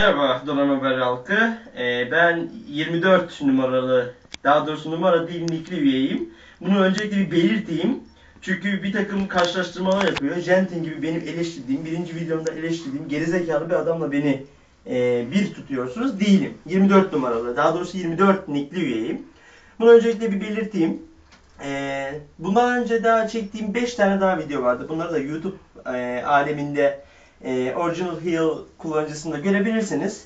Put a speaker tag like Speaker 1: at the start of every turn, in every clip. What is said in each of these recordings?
Speaker 1: Merhaba Donan Haber halkı. Ee, ben 24 numaralı, daha doğrusu numara değil nikli üyeyim. Bunu öncelikle bir belirteyim. Çünkü bir takım karşılaştırmalar yapıyor. Jentin gibi benim eleştirdiğim, birinci videomda eleştirdiğim gerizekalı bir adamla beni e, bir tutuyorsunuz. Değilim. 24 numaralı, daha doğrusu 24 nikli üyeyim. Bunu öncelikle bir belirteyim. Ee, bundan önce daha çektiğim 5 tane daha video vardı. Bunları da YouTube e, aleminde e, Original Hill kullanıcısında görebilirsiniz.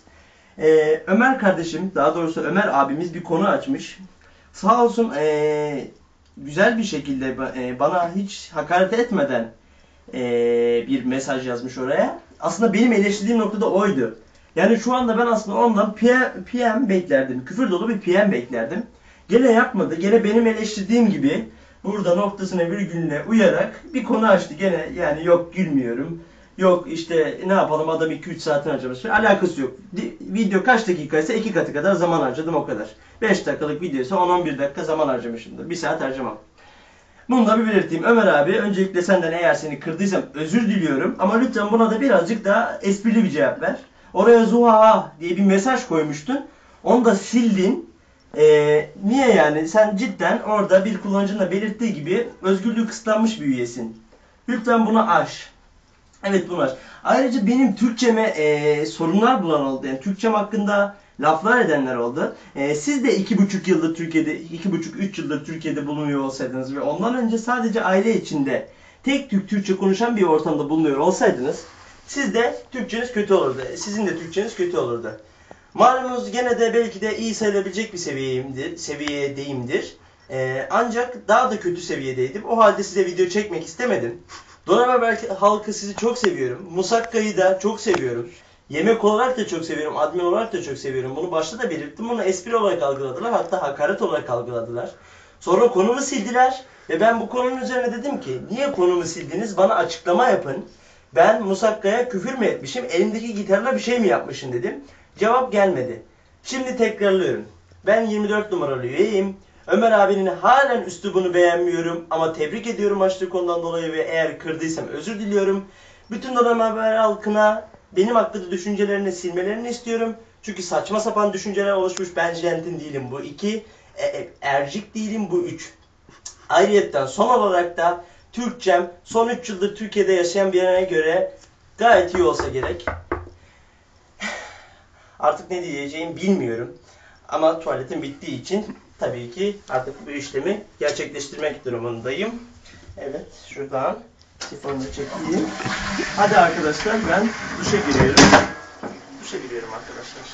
Speaker 1: E, Ömer kardeşim, daha doğrusu Ömer abimiz bir konu açmış. Sağ olsun e, güzel bir şekilde e, bana hiç hakaret etmeden e, bir mesaj yazmış oraya. Aslında benim eleştirdiğim noktada oydu. Yani şu anda ben aslında ondan PM, PM beklerdim. Küfür dolu bir PM beklerdim. Gene yapmadı. Gene benim eleştirdiğim gibi burada noktasına virgülüne uyarak bir konu açtı. Gene yani yok gülmüyorum. Yok işte ne yapalım adam 2-3 saatini harcamış. Alakası yok. Video kaç dakika ise 2 katı kadar zaman harcadım o kadar. 5 dakikalık video ise 10-11 dakika zaman harcamışımdır. 1 saat harcamam. Bunu da bir belirteyim. Ömer abi öncelikle senden eğer seni kırdıysam özür diliyorum. Ama lütfen buna da birazcık daha esprili bir cevap ver. Oraya zuha diye bir mesaj koymuştun. Onu da sildin. Ee, niye yani? Sen cidden orada bir kullanıcının da belirttiği gibi özgürlüğü kısıtlanmış bir üyesin. Lütfen bunu aş. Evet bunlar. Ayrıca benim Türkçeme e, sorunlar bulan oldu. Yani Türkçem hakkında laflar edenler oldu. E, siz de iki buçuk yıldır Türkiye'de, iki buçuk üç yıldır Türkiye'de bulunuyor olsaydınız ve ondan önce sadece aile içinde tek Türk Türkçe konuşan bir ortamda bulunuyor olsaydınız siz de Türkçeniz kötü olurdu. E, Sizin de Türkçeniz kötü olurdu. Malumunuz gene de belki de iyi sayılabilecek bir seviyeyimdir, seviyedeyimdir. E, ancak daha da kötü seviyedeydim. O halde size video çekmek istemedim. Donanma Haber halkı sizi çok seviyorum. Musakka'yı da çok seviyorum. Yemek olarak da çok seviyorum. Admin olarak da çok seviyorum. Bunu başta da belirttim. Bunu espri olarak algıladılar. Hatta hakaret olarak algıladılar. Sonra konumu sildiler. Ve ben bu konunun üzerine dedim ki niye konumu sildiniz? Bana açıklama yapın. Ben Musakka'ya küfür mü etmişim? Elimdeki gitarla bir şey mi yapmışım dedim. Cevap gelmedi. Şimdi tekrarlıyorum. Ben 24 numaralı üyeyim. Ömer abinin halen üslubunu beğenmiyorum ama tebrik ediyorum açtığı konudan dolayı ve eğer kırdıysam özür diliyorum. Bütün Donanım Haber halkına benim hakkında düşüncelerini silmelerini istiyorum. Çünkü saçma sapan düşünceler oluşmuş. Ben jentin değilim bu iki. E, e, ercik değilim bu üç. Ayrıyetten son olarak da Türkçem son 3 yıldır Türkiye'de yaşayan birine göre gayet iyi olsa gerek. Artık ne diyeceğimi bilmiyorum. Ama tuvaletim bittiği için tabii ki artık bu işlemi gerçekleştirmek durumundayım. Evet şuradan sifonu da çekeyim. Hadi arkadaşlar ben duşa giriyorum. Duşa giriyorum arkadaşlar.